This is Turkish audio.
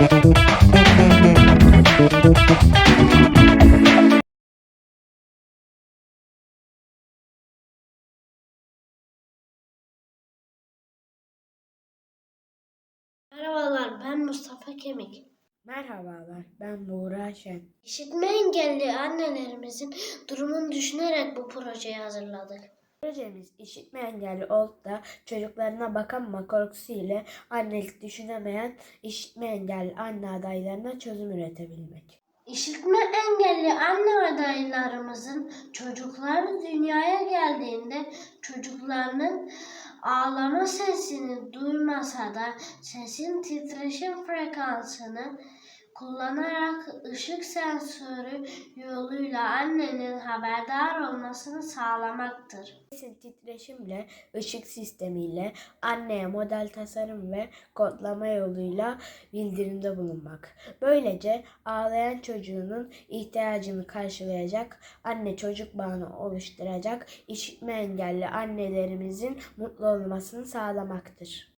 Merhabalar ben Mustafa Kemik. Merhabalar, ben Buğra Şen. İşitme engelli annelerimizin durumunu düşünerek bu projeyi hazırladık. Projemiz işitme engelli olup da çocuklarına bakamama korkusu ile annelik düşünemeyen işitme engelli anne adaylarına çözüm üretebilmek. İşitme engelli anne adaylarımızın çocukları dünyaya geldiğinde çocuklarının ağlama sesini duymasa da sesin titreşim frekansını kullanarak ışık sensörü yoluyla annenin haberdar olmasını sağlamaktır. Sesin titreşimle, ışık sistemiyle anneye model tasarım ve kodlama yoluyla bildirimde bulunmak. Böylece ağlayan çocuğunun ihtiyacını karşılayacak, anne çocuk bağını oluşturacak, işitme engelli annelerimizin mutlu olmasını sağlamaktır.